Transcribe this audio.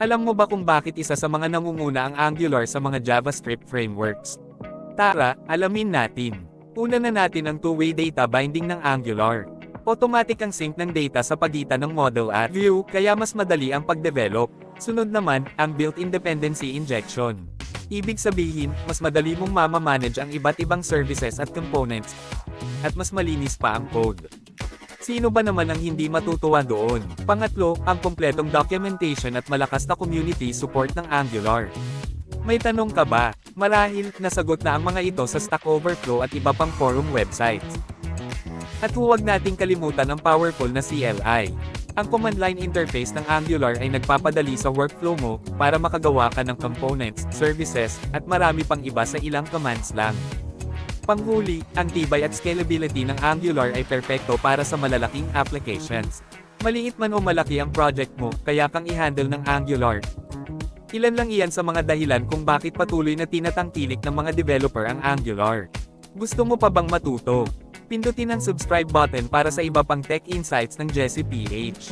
Alam mo ba kung bakit isa sa mga nangunguna ang Angular sa mga JavaScript frameworks? Tara, alamin natin. Una na natin ang two-way data binding ng Angular. Automatic ang sync ng data sa pagitan ng model at view, kaya mas madali ang pag-develop. Sunod naman, ang built-in dependency injection. Ibig sabihin, mas madali mong mamamanage ang iba't ibang services at components, at mas malinis pa ang code. Sino ba naman ang hindi matutuwa doon? Pangatlo, ang kompletong documentation at malakas na community support ng Angular. May tanong ka ba? Marahil, nasagot na ang mga ito sa Stack Overflow at iba pang forum websites. At huwag nating kalimutan ang powerful na CLI. Ang command line interface ng Angular ay nagpapadali sa workflow mo para makagawa ka ng components, services, at marami pang iba sa ilang commands lang. Panghuli, ang tibay at scalability ng Angular ay perpekto para sa malalaking applications. Maliit man o malaki ang project mo, kaya kang i-handle ng Angular. Ilan lang iyan sa mga dahilan kung bakit patuloy na tinatangkilik ng mga developer ang Angular. Gusto mo pa bang matuto? Pindutin ang subscribe button para sa iba pang tech insights ng Jesse PH.